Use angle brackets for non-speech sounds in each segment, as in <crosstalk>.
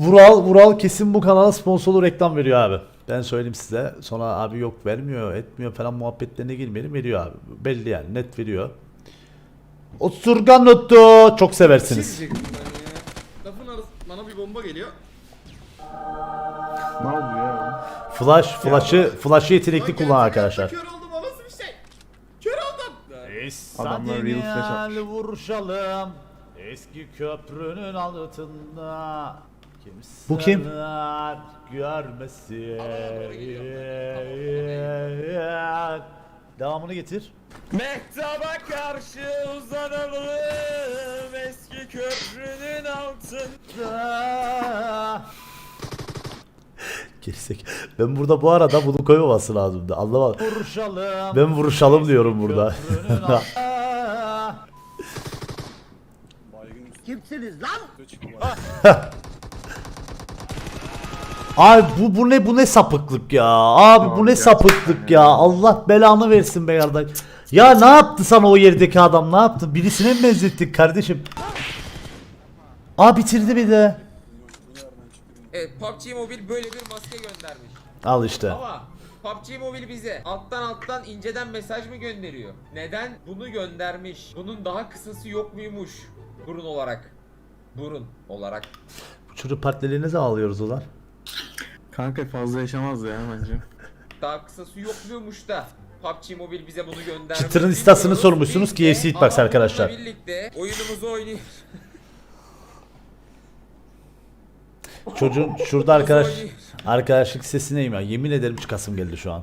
Vural, Vural kesin bu kanala sponsorlu reklam veriyor abi. Ben söyleyeyim size. Sonra abi yok vermiyor, etmiyor falan muhabbetlerine girmeyelim. Veriyor abi. Belli yani net veriyor. Osurgan Nuttu. Çok seversiniz. Şey diyecektim ben ya. Lafın arası bana bir bomba geliyor. Ne oldu ya? Flash, flash'ı, flash'ı yetenekli Lan kullan arkadaşlar. Kör oldum o nasıl bir şey? Kör oldum. Adamlar real flash atmış. vuruşalım eski köprünün altında Bu kim? görmesin. Devamını getir. Mehtaba karşı uzanalım eski köprünün altında. Gerizek. Ben burada bu arada bunu koymaması lazımdı. Anlamadım. Vuruşalım. Ben vuruşalım diyorum burada. <laughs> <laughs> Abi bu bu ne bu ne sapıklık ya. Abi bu Abi ne gerçekten sapıklık ya. ya. Allah belanı versin be kardeş. Ya ne yaptı sana o yerdeki adam? Ne yaptı? Birisine mi benzettik kardeşim? Aa bitirdi bir de. Evet PUBG Mobile böyle bir maske göndermiş. Al işte. Ama PUBG Mobile bize alttan alttan inceden mesaj mı gönderiyor? Neden bunu göndermiş? Bunun daha kısası yok muymuş? Burun olarak. Burun olarak. Bu çocuk partileri ne zaman alıyoruz ulan? Kanka fazla yaşamaz ya bence. Daha kısası yok muymuş da PUBG Mobile bize bunu göndermiş. Çıtırın istasını Bilmiyoruz. sormuşsunuz ki de FC Hitbox ama arkadaşlar. bununla birlikte oyunumuzu oynuyoruz. <laughs> Çocuğun şurada arkadaş arkadaşlık sesine ya. Yemin ederim çıkasım geldi şu an.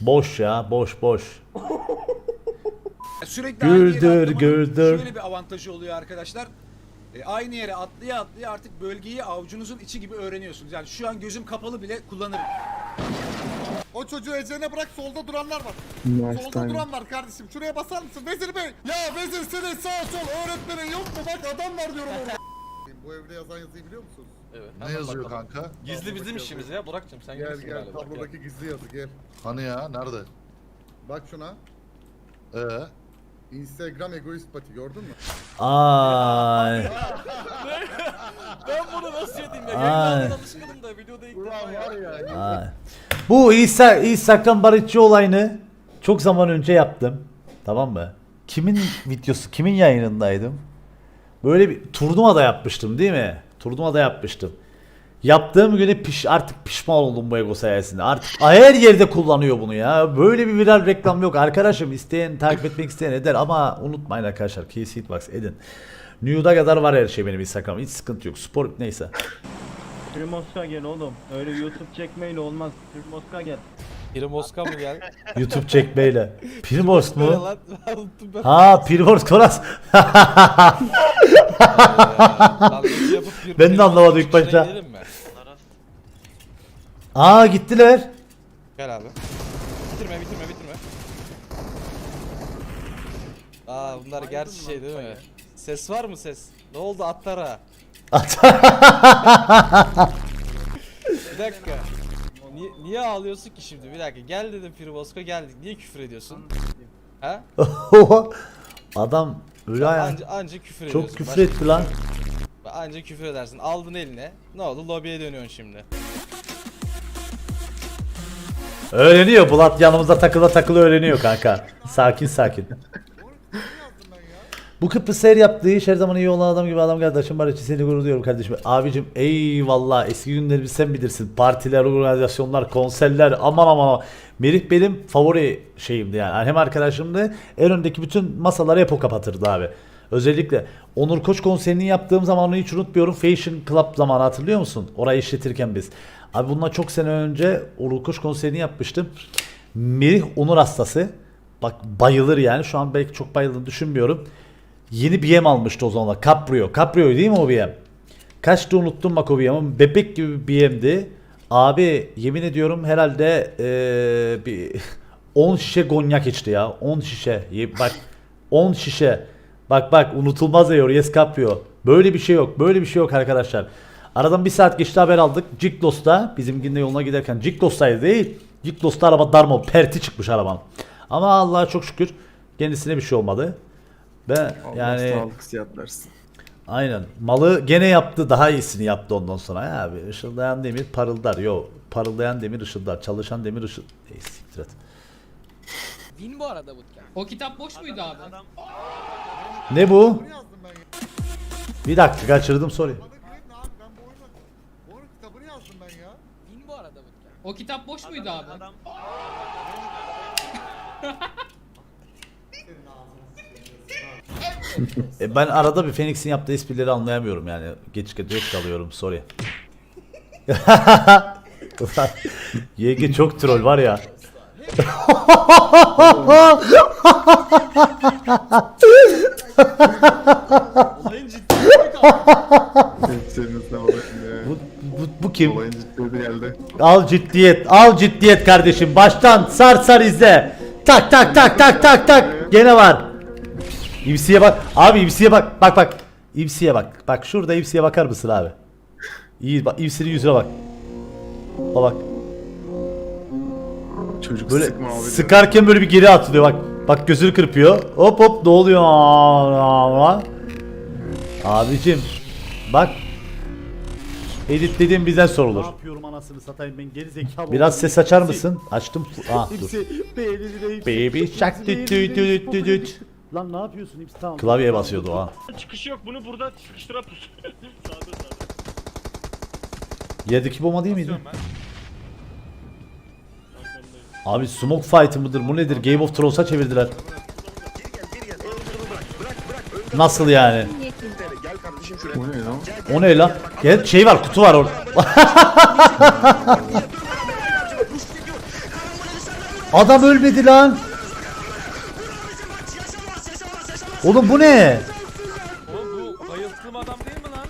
Boş ya, boş boş. <laughs> Sürekli aynı yere Güldür, atlamanın güldür. Şöyle bir avantajı oluyor arkadaşlar. E, aynı yere atlaya atlaya artık bölgeyi avucunuzun içi gibi öğreniyorsunuz. Yani şu an gözüm kapalı bile kullanırım. O çocuğu Ece'ne bırak solda duranlar var. Nice Solda timing. duran var kardeşim. Şuraya basar mısın? Vezir Bey. Ya Vezir senin sağ sol öğretmenin yok mu? Bak adam var diyorum orada. <laughs> Bu evde yazan yazıyı biliyor musunuz? Ne yazıyor kanka? Gizli bizim işimiz ya Burak'cığım sen Gel gel tablodaki gizli yazı gel. Hani ya? Nerede? Bak şuna. Ee? Instagram egoist pati gördün mü? Ay. <laughs> Ben bunu nasıl yedim ya? Ay. Yayınlardan alışkınım da videoda ilk defa ya. Ay. Bu İsa Instagram barışçı olayını çok zaman önce yaptım. Tamam mı? Kimin videosu, kimin yayınındaydım? Böyle bir turnuvada yapmıştım değil mi? Turnuvada yapmıştım. Yaptığım güne piş, artık pişman oldum bu ego sayesinde. Artık her yerde kullanıyor bunu ya. Böyle bir viral reklam yok. Arkadaşım isteyen takip etmek isteyen eder ama unutmayın arkadaşlar. KC Hitbox edin. Nude'a kadar var her şey benim Instagram. Hiç sıkıntı yok. Spor neyse. Primoska gel oğlum. Öyle YouTube çekmeyle olmaz. Primoska gel. Biri Moska mı gel? <laughs> YouTube çekmeyle. Primos mu? lan? <laughs> Ben unuttum ben. Ha Primos Koras. <laughs> Dalgacı yapıp bir- Ben de anlamadım ilk başta. girelim mi? Aa gittiler. Gel abi. Bitirme bitirme bitirme. Aa bunlar gerçi şey değil mi? Ses var mı ses? Ne oldu atlara? <laughs> Bir dakika. Niye, niye ağlıyorsun ki şimdi? Bir dakika. Gel dedim Firbosko geldik. Niye küfür ediyorsun? Ha? Adam öyle ya. Anca, anca küfür ediyorsun. Çok küfür Başka etti lan. yok. Anca küfür edersin. Aldın eline. Ne oldu? Lobiye dönüyorsun şimdi. Öğreniyor. Bulat yanımızda takıla takıla öğreniyor kanka. Sakin sakin. Bu Kıbrıs seyir yaptığı iş her zaman iyi olan adam gibi adam kardeşim var için seni gurur duyuyorum kardeşim. Abicim eyvallah eski günlerimizi sen bilirsin. Partiler, organizasyonlar, konserler aman aman aman. Merih benim favori şeyimdi yani. Hem arkadaşımdı en öndeki bütün masaları hep o kapatırdı abi. Özellikle Onur Koç konserini yaptığım zaman hiç unutmuyorum. Fashion Club zamanı hatırlıyor musun? Orayı işletirken biz. Abi bundan çok sene önce Onur Koç konserini yapmıştım. Merih Onur hastası. Bak bayılır yani. Şu an belki çok bayıldığını düşünmüyorum. Yeni BM almıştı o zaman. Caprio. Caprio değil mi o BM? Kaçtı unuttum bak o BM'i. Bebek gibi bir BM'di. Abi yemin ediyorum herhalde eee, bir <laughs> 10 şişe gonyak içti ya. 10 şişe. Bak 10 şişe. Bak bak unutulmaz diyor Yes Caprio. Böyle bir şey yok. Böyle bir şey yok arkadaşlar. Aradan bir saat geçti haber aldık. Ciklos'ta bizimkinde yoluna giderken Ciklos'taydı değil. Ciklos'ta araba darma perti çıkmış arabanın. Ama Allah'a çok şükür kendisine bir şey olmadı. Ben Allah yani sağlık sıhhat versin. Aynen. Malı gene yaptı. Daha iyisini yaptı ondan sonra. Ya abi ışıldayan demir parıldar. Yo parıldayan demir ışıldar. Çalışan demir ışıl... Ey siktir et. Win bu arada bootcamp. O kitap boş muydu abi? Ne bu? Bir dakika kaçırdım sorry. Ben bu. Bu bu arada bootcamp. O kitap boş muydu abi? <laughs> E, ben arada bir Phoenix'in yaptığı esprileri anlayamıyorum yani. Geç geç kalıyorum sorry. <laughs> Ulan, YG çok troll var ya. <laughs> Ya. Bu, bu, bu kim? Olayın ciddiyeti geldi. Al ciddiyet, al ciddiyet kardeşim. Baştan sar sar izle. Tak tak tak tak tak tak. Gene var. İbsi'ye bak. Abi İbsi'ye bak. Bak bak. İbsi'ye bak. Bak şurada İbsi'ye bakar mısın abi? İyi bak İbsi'nin yüzüne bak. Bak bak. Çocuk Böyle sıkma abi. diyor. sıkarken böyle bir geri atılıyor bak. Bak gözünü kırpıyor. Hop hop ne oluyor? Abicim bak. Editlediğim bizden sorulur. Ne yapıyorum anasını satayım ben geri zekalı. Biraz ses açar mısın? Açtım. Ah dur. Baby shark düt düt düt düt düt. Lan ne yapıyorsun hepsi tamam. Klavyeye basıyordu o an. Çıkış yok bunu burada sıkıştıra pus. <laughs> sağda sağda. Yerdeki bomba değil miydi? Abi smoke fight mıdır bu nedir? Game of Thrones'a çevirdiler. Nasıl yani? Bu ne lan? O ne lan? Gel şey var kutu var orada. <laughs> Adam ölmedi lan. Oğlum bu ne? Oğlum bu bayılttığım adam değil mi lan?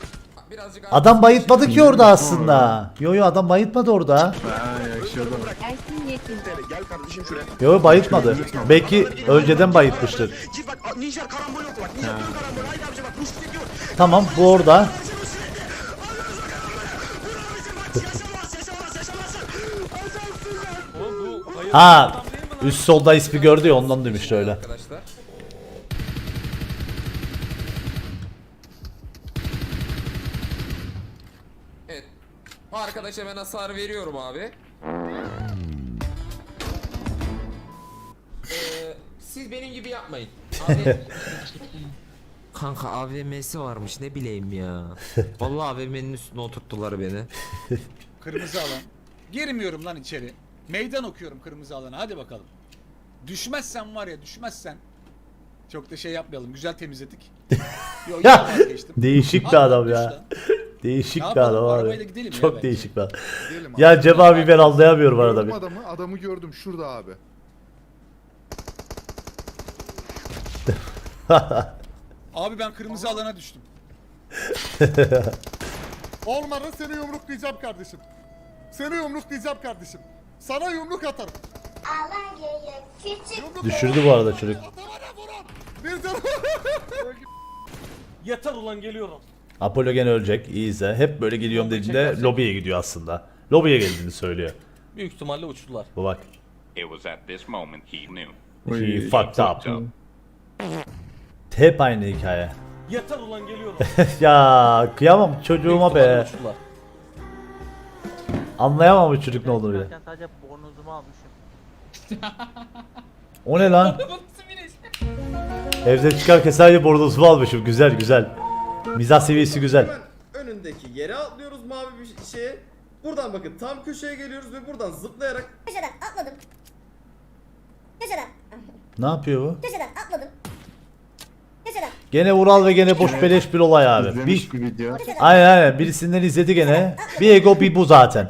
Birazcık Adam bayıtmadı ki orada aslında. Yo yo adam bayıtmadı orada. Ha yaşıyordu. Ersin Yekin. Yo bayıtmadı. Belki önceden bayıtmıştır. Tamam bu orada. Ha üst solda ismi gördü ya ondan demişti öyle. Evet. Arkadaşa ben hasar veriyorum abi. Gibi yapmayın. <laughs> Abi Kanka AVM'si varmış ne bileyim ya. <laughs> Vallahi AVM'nin üstüne oturttular beni. <laughs> Kırmızı alan. Girmiyorum lan içeri. Meydan okuyorum kırmızı alana. Hadi bakalım. Düşmezsen var ya düşmezsen. Çok da şey yapmayalım. Güzel temizledik. Yo yine vazgeçtim. Değişik bir adam düş ya. lan. Değişik Ne bir yapalım, adam var arabayla ya. gidelim ya Çok bence. değişik bir adam. Gidelim Ya abi. Cem abi ben anlayamıyorum arada bir. Gördüm adamı, adamı gördüm şurada abi. <laughs> Abi ben kırmızı alana düştüm. <laughs> Olmadı seni yumruklayacağım kardeşim. Seni yumruklayacağım kardeşim. Sana yumruk atarım. Yumruk Düşürdü bu arada çocuk. Atamana vurun. Bir canım. <laughs> Yeter ulan geliyorum. Apollo gene ölecek. İyi izle. Hep böyle geliyorum dediğinde lobiye gidiyor aslında. Lobiye geldiğini söylüyor. Büyük ihtimalle uçtular. Bu bak. It was at this moment he knew. He fucked up. Hep aynı hikaye. Yeter ulan geliyorum. <laughs> ya kıyamam çocuğuma be. Anlayamam bu çocuk ne olduğunu bile. Sadece bornozumu almışım. O ne lan? <laughs> Evden çıkarken sadece bornozumu almışım. Güzel güzel. Mizah seviyesi güzel. Önündeki yere atlıyoruz mavi bir şeye. Buradan bakın tam köşeye geliyoruz ve buradan zıplayarak Köşeden atladım. Köşeden. Ne yapıyor bu? Köşeden atladım. Köşeden. Gene Vural ve gene boş beleş bir olay abi. İzlemiş Bir, bir video. aynen aynen birisinden izledi gene. Bir ego bir bu zaten.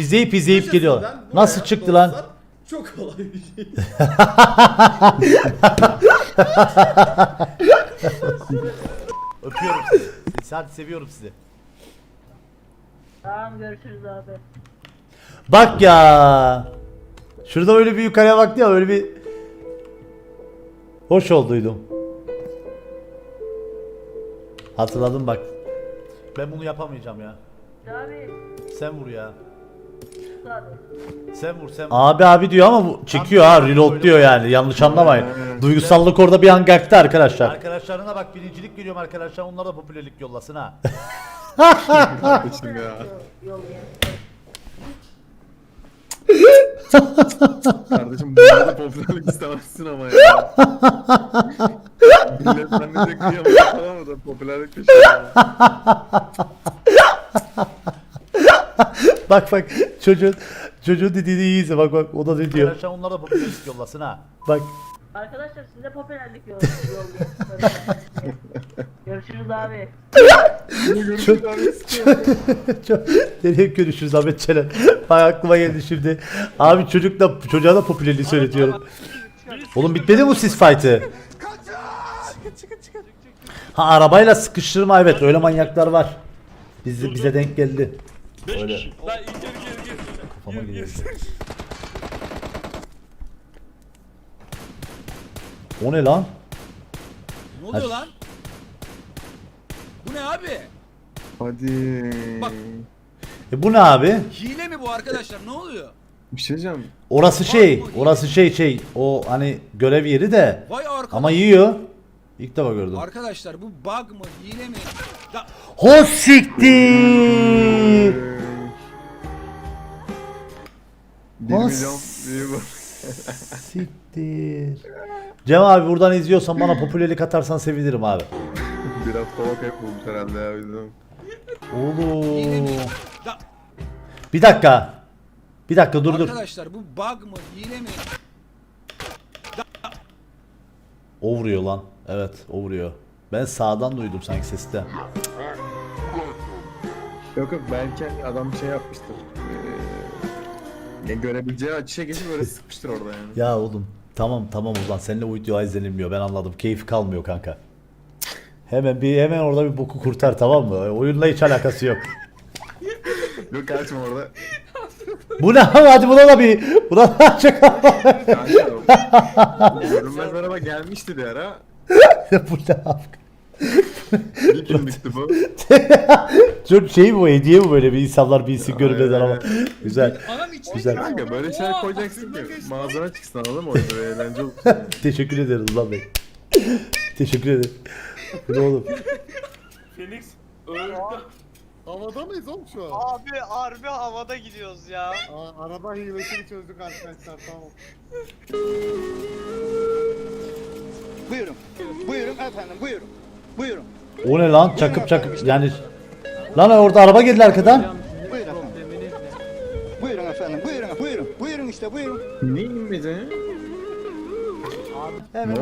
İzleyip izleyip geliyor. Nasıl çıktı lan? çok kolay bir şey. Öpüyorum sizi. Hadi seviyorum sizi. Tamam görüşürüz abi. Bak ya. Şurada öyle bir yukarıya baktı ya öyle bir hoş olduydum. Hatırladım bak. Ben bunu yapamayacağım ya. Abi Sen vur ya. Sen vur sen vur. Abi abi diyor ama bu çekiyor ha reload diyor yani yanlış anlamayın. Duygusallık orada bir an kalktı arkadaşlar. Arkadaşlarına bak birincilik veriyorum arkadaşlar onlara da popülerlik yollasın ha. <laughs> Kardeşim ya. <laughs> <laughs> Kardeşim bunlara da popülerlik istemezsin ama ya. <laughs> Millet zannedecek kıyamıyor tamam mı da popülerlik peşinde. <laughs> bak bak çocuğun çocuğun dediğini iyi izle bak bak o da ne diyor. Arkadaşlar onlara da popülerlik yollasın ha. Bak Arkadaşlar size popülerlik yollayayım. Görüşürüz abi. <laughs> çok, çok nereye görüşürüz Ahmet Çelen. Bak aklıma geldi şimdi. Abi çocukla çocuğa da popülerliği söyletiyorum. Oğlum bitmedi mi bu sis fight'ı? Ha arabayla sıkıştırma evet öyle manyaklar var. Bizi, bize denk geldi. Öyle. Kafama geliyor. O ne lan? Ne oluyor Hadi. lan? Bu ne abi? Hadi. Bak. E bu ne abi? Hile mi bu arkadaşlar? Ne oluyor? Bir şey diyeceğim. Orası şey, orası şey şey. O hani görev yeri de Vay arkadaş. ama yiyor. İlk defa gördüm. Arkadaşlar bu bug mı? Hile mi? Ya Ho siktir. 1 Has- milyon büyü bu. Siktir. Cem abi buradan izliyorsan bana popülerlik atarsan sevinirim abi. Biraz kova kayıp bulmuş herhalde ya bizim. Oğlum. Bir dakika. Bir dakika dur dur. arkadaşlar bu bug mı? Hile mi? O vuruyor lan. Evet o vuruyor. Ben sağdan duydum sanki sesi de. Yok yok belki adam şey yapmıştır. Ya görebileceği açışa geçip böyle sıkmıştır orada yani. Ya oğlum tamam tamam ulan seninle o video izlenilmiyor ben anladım. Keyif kalmıyor kanka. Hemen bir hemen orada bir boku kurtar tamam mı? Oyunla hiç alakası yok. <laughs> Yok kaçma orada. Bu ne hadi buna da bir buna da çok Kanka o- Görünmez araba gelmişti bir ara. <laughs> bu ne? <laughs> Bir günlüktü bu. <laughs> Çok şey bu hediye mi böyle bir insanlar bilsin görmeden ama güzel Anam içine güzel Kanka böyle şeyler koyacaksın ki mağazana çıksın anladın mı? Bir eğlence yani. <laughs> teşekkür ederiz lan bey teşekkür ederim bu ne oğlum Havada mıyız oğlum şu an? Abi harbi havada gidiyoruz ya. Aa, araba hilesini çözdük arkadaşlar tamam. Buyurun. Buyurun efendim buyurun. Buyurun. O ne lan çakıp çakıp yani lan orada araba geldi arkadan Buyurun efendim. Buyurun efendim buyurun buyurun. Buyurun işte buyurun. Ne inmeyeceksin ya?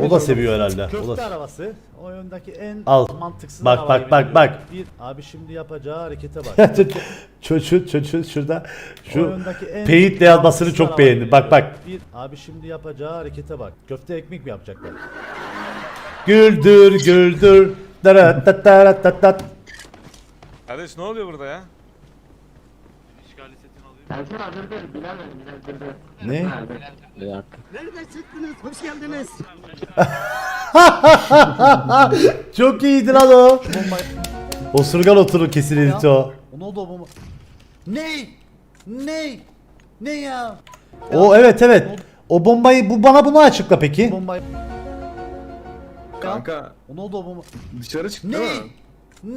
o da seviyor herhalde o Köfte da arabası oyundaki en Al. mantıksız Bak, arabayı bak, bak, biliyorum. bak. Bir abi şimdi yapacağı harekete bak. <laughs> çocuğun çocuğun şurada şu Oyundaki en paint yazmasını çok beğendim bak bak Bir abi şimdi yapacağı harekete bak. Köfte ekmek mi yapacaklar? güldür güldür Dara tat tara tat tat. Kardeş ne oluyor burada ya? Ne? Nereden çıktınız? Hoş geldiniz. <laughs> Çok iyiydi lan o. Osurgan oturur kesin editi o. O ne oldu o bomba? Ne? Ne? Ne ya? O evet evet. O bombayı bu bana bunu açıkla peki. Bombayı. Kanka ne oldu bomba? dışarı çıktı Ne? mi?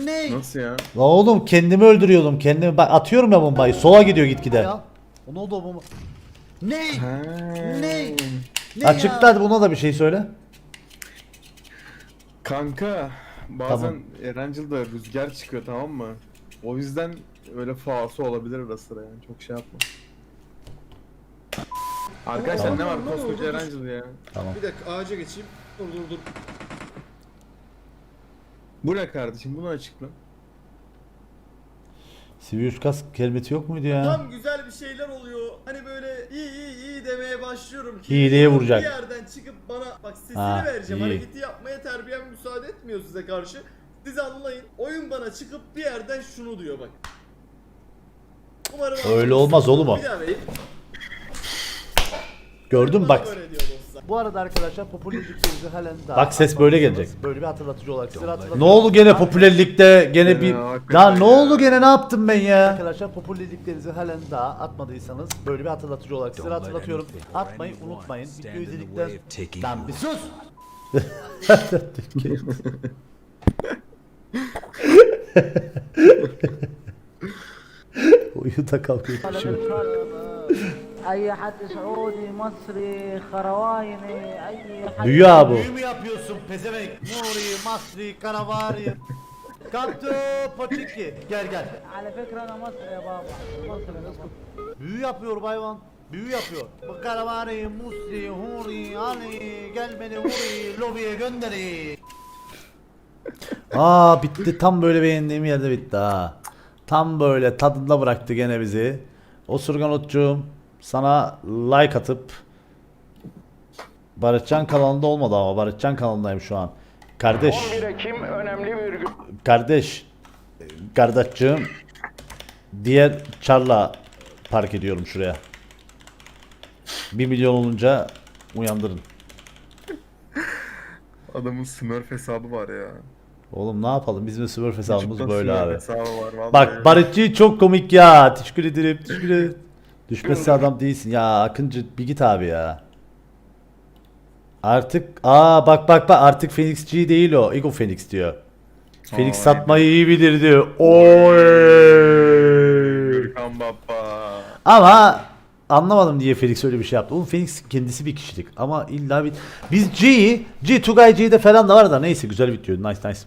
Ne? Nasıl ya? La oğlum kendimi öldürüyordum kendimi. Bak atıyorum ya bombayı. Sola gidiyor gitgide. Ya. Ne oldu bomba? Ne? Ha. Ne? Ne Açıkla ya? hadi buna da bir şey söyle. Kanka bazen Tamam. Erangel'da rüzgar çıkıyor tamam mı? O yüzden öyle faası olabilir ara sıra yani çok şey yapma. Arkadaşlar ne var koskoca Erangel ya. Bir dakika ağaca geçeyim. Dur dur dur. Bu ne kardeşim bunu açıkla. Sivri kas kelimesi yok muydu ya? Tam güzel bir şeyler oluyor. Hani böyle iyi iyi iyi demeye başlıyorum ki. Hileye vuracak. Bir yerden çıkıp bana bak sesini Ha, vereceğim. iyi. Hareketi yapmaya terbiyem müsaade etmiyor size karşı. Siz anlayın. Oyun bana çıkıp bir yerden şunu diyor bak. Umarım Öyle olmaz oğlum o. Bir daha vereyim. Gördün mü Bana bak. böyle diyor. Bu arada arkadaşlar popülerliklerinizi halen daha Bak ses böyle gelecek. Böyle bir hatırlatıcı olarak size hatırlatıyorum. Ne oldu gene popülerlikte gene bir Ya ne oldu gene ne yaptım ben ya? Arkadaşlar popülerliklerinizi halen daha atmadıysanız böyle bir hatırlatıcı olarak size hatırlatıyorum. Atmayı unutmayın. Video izledikten Lan bir sus. <laughs> Uyuda kalkıyor. Ay hattı Suudi, Masri, Karavayni, ay hattı... Rüya bu. Büyü mü yapıyorsun pezevenk? Nuri, Masri, Karavari. Kaptı Patiki. Gel gel. Ale fekra ana Masri ya baba. Masri? Büyü yapıyor hayvan. Büyü yapıyor. Bu Karavari, Musri, Huri, Ali, gel beni Huri, lobiye gönderi. Aa bitti tam böyle beğendiğim yerde bitti ha. Tam böyle tadında bıraktı gene bizi. Osurgan Otcuğum sana like atıp Barışcan kanalında olmadı ama Barışcan kanalındayım şu an. Kardeş. Kardeş. Kardeşçığım. Diğer çarla park ediyorum şuraya. 1 milyon olunca uyandırın. Adamın smurf hesabı var ya. Oğlum ne yapalım bizim de Smurf hesabımız böyle abi. Hesabı var, vallahi. Bak Barışçı çok komik ya. Teşekkür ederim. Teşekkür ederim. Düşmesi adam değilsin. Ya Akıncı bir git abi ya. Artık aa bak bak bak artık Phoenix G değil o. Ego Phoenix diyor. Phoenix Vay satmayı iyi bilir diyor. Oy. Gürkan Baba. Ama anlamadım diye Felix öyle bir şey yaptı. Oğlum Felix kendisi bir kişilik ama illa bir... Biz G'yi, G, Tugay G'de falan da var da neyse güzel bitiyor. Nice nice.